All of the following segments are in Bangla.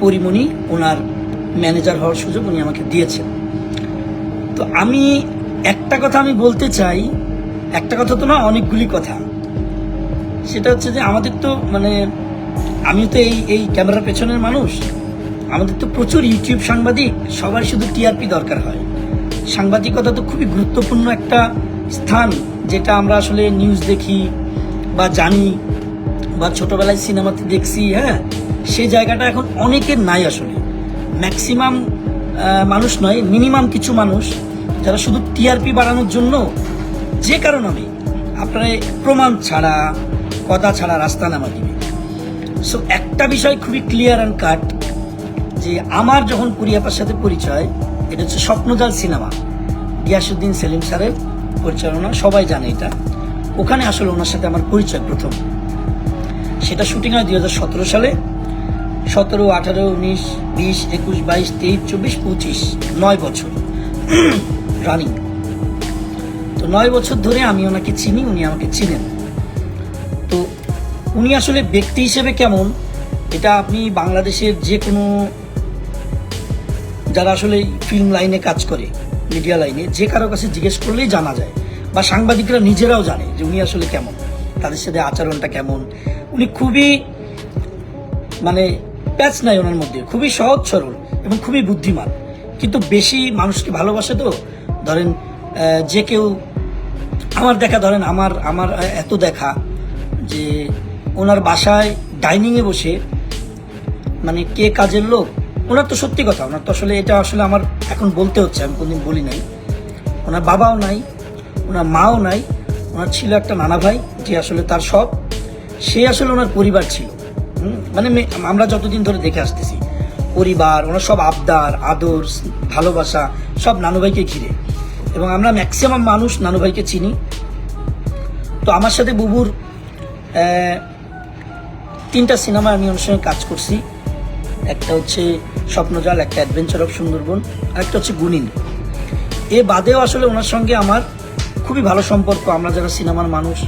পরিমণি ওনার ম্যানেজার হওয়ার সুযোগ উনি আমাকে দিয়েছেন। তো আমি একটা কথা আমি বলতে চাই, একটা কথা তো না, অনেকগুলি কথা। সেটা হচ্ছে যে আমাদের তো মানে আমি তো এই এই ক্যামেরার পেছনের মানুষ। আমাদের তো প্রচুর ইউটিউব সাংবাদিক সবার শুধু টিআরপি দরকার হয়। সাংবাদিকতা তো খুবই গুরুত্বপূর্ণ একটা স্থান, যেটা আমরা আসলে নিউজ দেখি বা জানি বা ছোটবেলায় সিনেমাতে দেখছি হ্যাঁ? সেই জায়গাটা এখন অনেকের নাই আসলে। ম্যাক্সিমাম মানুষ নয় মিনিমাম কিছু মানুষ যারা শুধু টিআরপি বাড়ানোর জন্য যে কারণ আমি আপনারা প্রমাণ ছাড়া, কথা ছাড়া রাস্তা নামা দিবে সো একটা বিষয় খুবই ক্লিয়ার অ্যান্ড কাট যে আমার যখন পুরিয়াপার সাথে পরিচয়, এটা হচ্ছে স্বপ্নজাল সিনেমা। গিয়াসুদ্দিন সেলিম স্যারের পরিচালনা, সবাই জানে এটা। ওখানে আসলে ওনার সাথে আমার পরিচয় প্রথম। সেটা শুটিং হয় দুই হাজার সতেরো সালে। সতেরো, আঠারো, উনিশ, বিশ, একুশ, বাইশ, তেইশ, চব্বিশ, পঁচিশ। নয় বছর। রানিং তো নয় বছর ধরে আমি ওনাকে চিনি, উনি আমাকে চিনেন। তো উনি আসলে ব্যক্তি হিসেবে কেমন, এটা আপনি বাংলাদেশের যে কোনো যারা আসলে ফিল্ম লাইনে কাজ করে মিডিয়া লাইনে যে কারও কাছে জিজ্ঞেস করলেই জানা যায়, বা সাংবাদিকরা নিজেরাও জানে যে উনি আসলে কেমন, তাদের সাথে আচরণটা কেমন। উনি খুবই মানে প্যাচ নাই ওনার মধ্যে। খুবই সহজ সরল এবং খুবই বুদ্ধিমান। কিন্তু বেশি মানুষকে ভালোবাসে তো, ধরেন যে কেউ আমার দেখা, ধরেন, আমার আমার এত দেখা যে ওনার বাসায় ডাইনিংয়ে বসে মানে কে কাজের লোক, ওনার তো সত্যি কথা, ওনার তো আসলে এটা আসলে আমার এখন বলতে হচ্ছে, আমি কোনদিন বলি নাই। ওনার বাবাও নাই, ওনার মাও নাই, ওনার ছিল একটা নানা ভাই, যে আসলে তার সব। সে আসলে ওনার পরিবার ছিল। মানে আমরা যতদিন ধরে দেখে আসতেছি, পরিবার, ওনার সব আবদার আদর ভালোবাসা, সব নানু ভাইকে ঘিরে। এবং আমরা ম্যাক্সিমাম মানুষ নানু ভাইকে চিনি। তো আমার সাথে বুবুর তিনটা সিনেমা আমি ওনার সঙ্গে কাজ করছি। একটা হচ্ছে স্বপ্নজাল, একটা অ্যাডভেঞ্চার অফ সুন্দরবন, আর একটা হচ্ছে গুনিন এ বাদেও আসলে ওনার সঙ্গে আমার খুবই ভালো সম্পর্ক। আমরা যারা সিনেমার মানুষ,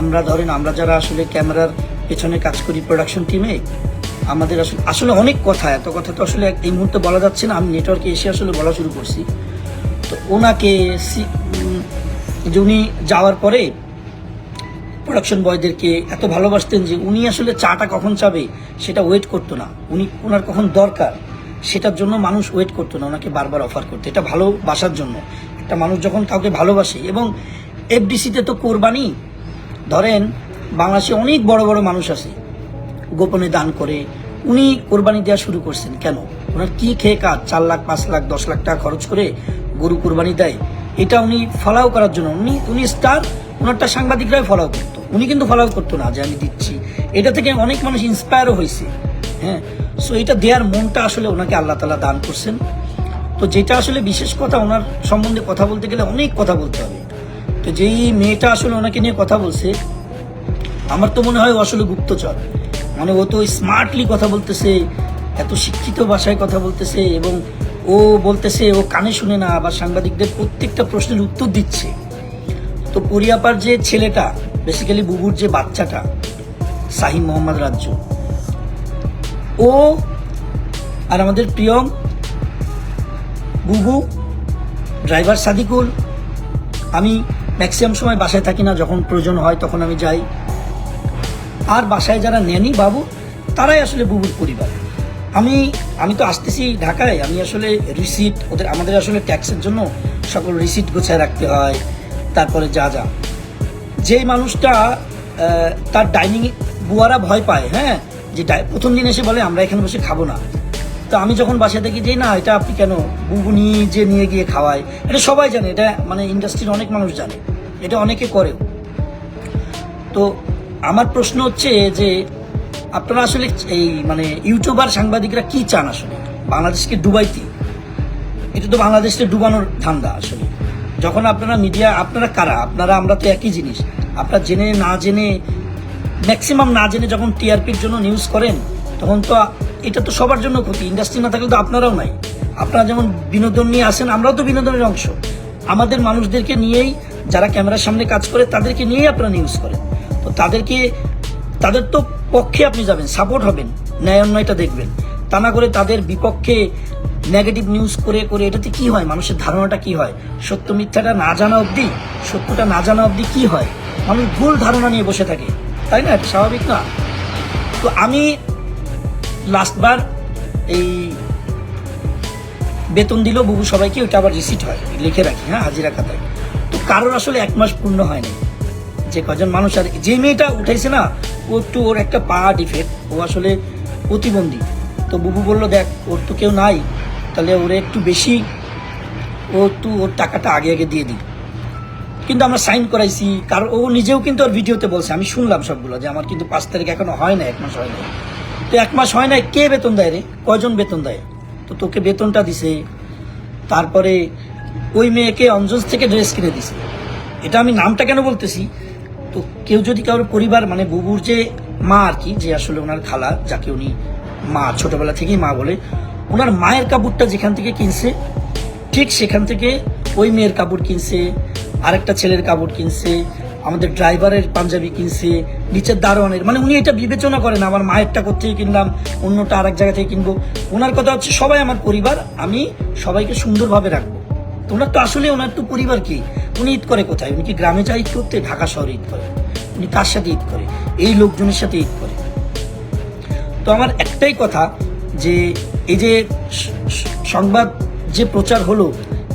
আমরা ধরেন, আমরা যারা আসলে ক্যামেরার পেছনে কাজ করি প্রোডাকশন টিমে আমাদের আসলে আসলে অনেক কথা, এত কথা তো আসলে এই মুহূর্তে বলা যাচ্ছে না, আমি নেটওয়ার্কে এসে আসলে বলা শুরু করছি। তো ওনাকে যে উনি যাওয়ার পরে প্রোডাকশন বয়দেরকে এত ভালোবাসতেন যে উনি আসলে চাটা কখন চাবে সেটা ওয়েট করতো না। উনি ওনার কখন দরকার সেটার জন্য মানুষ ওয়েট করতো না, ওনাকে বারবার অফার করতো। এটা ভালোবাসার জন্য। একটা মানুষ যখন কাউকে ভালোবাসে, এবং এফডিসিতে তো কোরবানি, ধরেন বাংলাদেশে অনেক বড় বড় মানুষ আছে। গোপনে দান করে। উনি কোরবানি দেওয়া শুরু করছেন। কেন? ওনার কি খেয়ে কাজ? চার লাখ, পাঁচ লাখ, দশ লাখ টাকা খরচ করে গরু কোরবানি দেয়। এটা উনি ফলাও করার জন্য। উনি উনি স্টার ওনারটা সাংবাদিকরাই ফলাও করতো। উনি কিন্তু ফলাও করতো না যে আমি দিচ্ছি। এটা থেকে অনেক মানুষ ইন্সপায়ারও হয়েছে। হ্যাঁ? সো এটা দেওয়ার মনটা আসলে ওনাকে আল্লাহ তালা দান করছেন। তো যেটা আসলে বিশেষ কথা, ওনার সম্বন্ধে কথা বলতে গেলে অনেক কথা বলতে হবে। তো যেই মেয়েটা আসলে ওনাকে নিয়ে কথা বলছে আমার তো মনে হয় আসলে গুপ্তচর। মানে ও তো স্মার্টলি কথা বলতেছে, এত শিক্ষিত ভাষায় কথা বলতেছে এবং ও বলতেছে, ও কানে শুনে না, আবার সাংবাদিকদের প্রত্যেকটা প্রশ্নের উত্তর দিচ্ছে। তো পরিয়াপার যে ছেলেটা বেসিক্যালি বুবুর যে বাচ্চাটা সাহিম মোহাম্মদ রাজ্য। ও আর আমাদের প্রিয়ম, বুবু, ড্রাইভার সাদিকুল, আমি ম্যাক্সিমাম সময় বাসায় থাকি না, যখন প্রয়োজন হয় তখন আমি যাই। আর বাসায় যারা নেনি বাবু, তারাই আসলে বুবুর পরিবার। আমি আমি তো আসতেছি ঢাকায়, আমি আসলে রিসিট ওদের, আমাদের আসলে ট্যাক্সের জন্য সকল রিসিট গোছায় রাখতে হয়, তারপরে যা যা। যেই মানুষটা তার ডাইনিং বুয়ারা ভয় পায় হ্যাঁ? যে প্রথম দিন এসে বলে, আমরা এখানে বসে খাব না। তো আমি যখন বাসায় দেখি যে না, এটা আপনি কেন বুবু নিয়ে যে নিয়ে গিয়ে খাওয়ায়? এটা সবাই জানে, এটা মানে ইন্ডাস্ট্রির অনেক মানুষ জানে, এটা অনেকে করেও। তো আমার প্রশ্ন হচ্ছে যে আপনারা আসলে এই মানে ইউটিউবার সাংবাদিকরা কি চান আসলে? বাংলাদেশকে ডুবাইতে। এটা তো বাংলাদেশকে ডুবানোর ধান্দা আসলে। যখন আপনারা মিডিয়া, আপনারা কারা? আপনারা, আমরা তো একই জিনিস। আপনারা জেনে না জেনে ম্যাক্সিমাম না জেনে যখন টিআরপির জন্য নিউজ করেন, তখন তো এটা তো সবার জন্য ক্ষতি। ইন্ডাস্ট্রি না থাকলে তো আপনারাও নাই। আপনারা যেমন বিনোদন নিয়ে আসেন, আমরাও তো বিনোদনের অংশ। আমাদের মানুষদেরকে নিয়েই, যারা ক্যামেরার সামনে কাজ করে, তাদেরকে নিয়েই আপনারা নিউজ করেন। তো তাদেরকে, তাদের তো পক্ষে আপনি যাবেন সাপোর্ট হবেন, ন্যায় অন্যায়টা দেখবেন। তা না করে তাদের বিপক্ষে নেগেটিভ নিউজ করে করে এটাতে কি হয়? মানুষের ধারণাটা কি হয়? সত্য মিথ্যাটা না জানা অবধি, সত্যটা না জানা অবধি কি হয়? মানুষ ভুল ধারণা নিয়ে বসে থাকে। তাই না? স্বাভাবিক না? তো আমি লাস্টবার এই বেতন দিল বুবু সবাইকে ওটা আবার রিসিট হয়, লিখে রাখি হ্যাঁ হাজিরা খাতায়। তো কারোর আসলে এক মাস পূর্ণ হয়নি। যে কজন মানুষ আর যে মেয়েটা উঠেছে না, ও একটু ওর একটা পা ডিফেক্ট ও আসলে প্রতিবন্ধী। তো বুবু বলল, দেখ, ওর তো কেউ নাই, তাহলে ওরে একটু বেশি, ও একটু ওর টাকাটা আগে আগে দিয়ে দিই। কিন্তু আমরা সাইন করাইছি, কারণ ও নিজেও কিন্তু ওর ভিডিওতে বলছে, আমি শুনলাম সবগুলো, যে আমার কিন্তু পাঁচ তারিখ এখনও হয় না এক মাস হয় না তো এক মাস হয় না কে বেতন দেয় রে? কয়জন বেতন দেয়? তো তোকে বেতনটা দিছে, তারপরে ওই মেয়েকে অঞ্জস থেকে ড্রেস কিনে দিছে। এটা আমি নামটা কেন বলতেছি? তো কেউ যদি কারোর পরিবার মানে বুবুর যে মা আর কি, যে আসলে ওনার খালা, যাকে উনি মা, ছোটবেলা থেকেই মা বলে, ওনার মায়ের কাপড়টা যেখান থেকে কিনছে, ঠিক সেখান থেকে ওই মেয়ের কাপড় কিনছে, আরেকটা ছেলের কাপড় কিনছে, আমাদের ড্রাইভারের পাঞ্জাবি কিনছে, নিচের দারোয়ানের মানে উনি এটা বিবেচনা করেন, আমার মায়েরটা কোথেকে কিনলাম, অন্যটা আরেক জায়গা থেকে কিনবো। ওনার কথা হচ্ছে সবাই আমার পরিবার, আমি সবাইকে সুন্দরভাবে রাখব। ওনার তো আসলে ওনার তো পরিবার কি? উনি ঈদ করে কোথায়? উনি কি গ্রামে যায় ঈদ করতে? ঢাকা শহরে ঈদ করে। উনি কার সাথে ঈদ করে? এই লোকজনের সাথে ঈদ করে। তো আমার একটাই কথা যে, এই যে সংবাদ যে প্রচার হলো,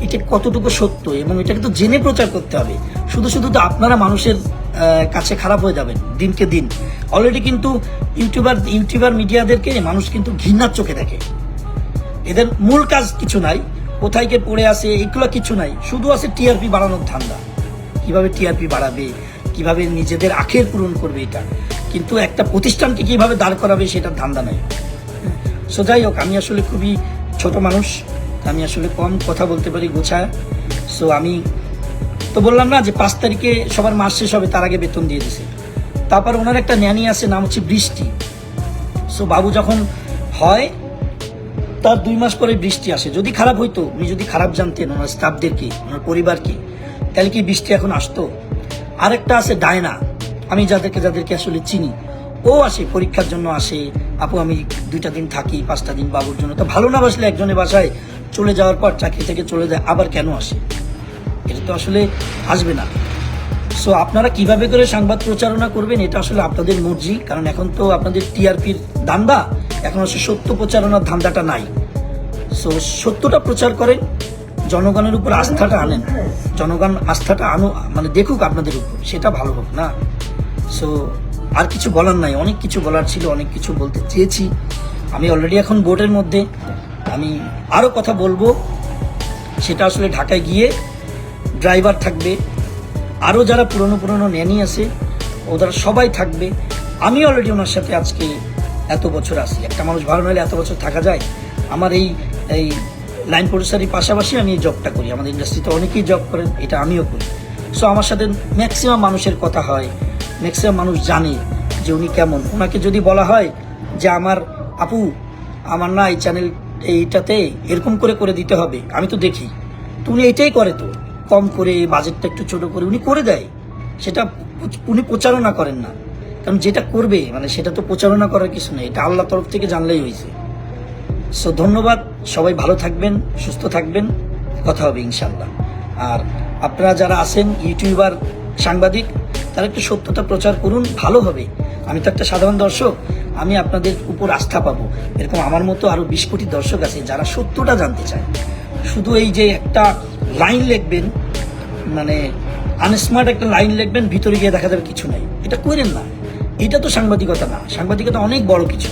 এটা কতটুকু সত্য এবং এটাকে তো জেনে প্রচার করতে হবে। শুধু শুধু তো আপনারা মানুষের কাছে খারাপ হয়ে যাবেন দিনকে দিন। অলরেডি কিন্তু ইউটিউবার ইউটিউবার মিডিয়াদেরকে মানুষ কিন্তু ঘৃণার চোখে দেখে। এদের মূল কাজ কিছু নাই। কোথায় কে পড়ে আছে, এগুলো কিছু নাই। শুধু আছে টিআরপি বাড়ানোর ধান্দা। কীভাবে টিআরপি বাড়াবে, কীভাবে নিজেদের আখের পূরণ করবে এটা। কিন্তু একটা প্রতিষ্ঠানকে কীভাবে দাঁড় করাবে সেটার ধান্দা নাই। সো যাই হোক, আমি আসলে খুবই ছোট মানুষ, আমি আসলে কম কথা বলতে পারি গোছায় সো আমি তো বললাম না যে পাঁচ তারিখে সবার মাস শেষ হবে, তার আগে বেতন দিয়ে দিছে। তারপর ওনার একটা ন্যানি আছে, নাম হচ্ছে বৃষ্টি। সো বাবু যখন হয় তার দুই মাস পরে বৃষ্টি আসে। যদি খারাপ হইতো, উনি যদি খারাপ জানতেন, ওনার স্টাফদেরকে ওনার পরিবারকে তাহলে কি বৃষ্টি এখন আসতো? আরেকটা আছে ডায়না। আমি যাদেরকে যাদেরকে আসলে চিনি, ও আসে, পরীক্ষার জন্য আসে। আপু, আমি দুইটা দিন থাকি, পাঁচটা দিন বাবুর জন্য। তো ভালো না বাসলে একজনের বাসায় চলে যাওয়ার পর চাকরি থেকে চলে যায়, আবার কেন আসে? এটা তো আসলে আসবে না। সো আপনারা কীভাবে করে সংবাদ প্রচারণা করবেন, এটা আসলে আপনাদের মর্জি, কারণ এখন তো আপনাদের টিআরপির ধান্দা এখন আসলে সত্য প্রচারণার ধান্দাটা নাই। সো সত্যটা প্রচার করেন, জনগণের উপর আস্থাটা আনেন। জনগণ আস্থাটা আনো মানে দেখুক আপনাদের উপর, সেটা ভালো হোক না। সো আর কিছু বলার নাই, অনেক কিছু বলার ছিল, অনেক কিছু বলতে চেয়েছি। আমি অলরেডি এখন বোর্ডের মধ্যে, আমি আরও কথা বলব। সেটা আসলে ঢাকায় গিয়ে ড্রাইভার থাকবে। আরও যারা পুরনো পুরনো ন্যানি আছে ওরা সবাই থাকবে। আমি অলরেডি ওনার সাথে আজকে এত বছর আছি। একটা মানুষ ভালো নাহলে এত বছর থাকা যায়? আমার এই এই লাইন প্রডিউসারির পাশাপাশি আমি এই জবটা করি। আমাদের ইন্ডাস্ট্রিতে অনেকেই জব করেন, এটা আমিও করি। সো আমার সাথে ম্যাক্সিমাম মানুষের কথা হয়। ম্যাক্সিমাম মানুষ জানে যে উনি কেমন। ওনাকে যদি বলা হয় যে আমার আপু, আমার না এই চ্যানেল এইটাতে এরকম করে করে দিতে হবে, আমি তো দেখি। তো উনি এটাই করে তো। কম করে বাজেটটা একটু ছোট করে উনি করে দেয়। সেটা উনি প্রচারণা করেন না। কারণ যেটা করবে মানে সেটা তো প্রচারণা করার কিছু নেই, এটা আল্লাহ তরফ থেকে জানলেই হয়েছে। সো ধন্যবাদ, সবাই ভালো থাকবেন, সুস্থ থাকবেন, কথা হবে ইনশাল্লাহ আর আপনারা যারা আছেন, ইউটিউবার, সাংবাদিক, তারা একটু সত্যতা প্রচার করুন, ভালো হবে। আমি তো একটা সাধারণ দর্শক, আমি আপনাদের উপর আস্থা পাবো। এরকম আমার মতো আরও বিশ কোটি দর্শক আছে, যারা সত্যটা জানতে চায়। শুধু এই যে একটা লাইন লিখবেন মানে আনস্মার্ট একটা লাইন লিখবেন, ভিতরে গিয়ে দেখা যাবে কিছু নাই। এটা করেন না। এটা তো সাংবাদিকতা না। সাংবাদিকতা অনেক বড় কিছু।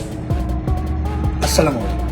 আসসালামু আলাইকুম।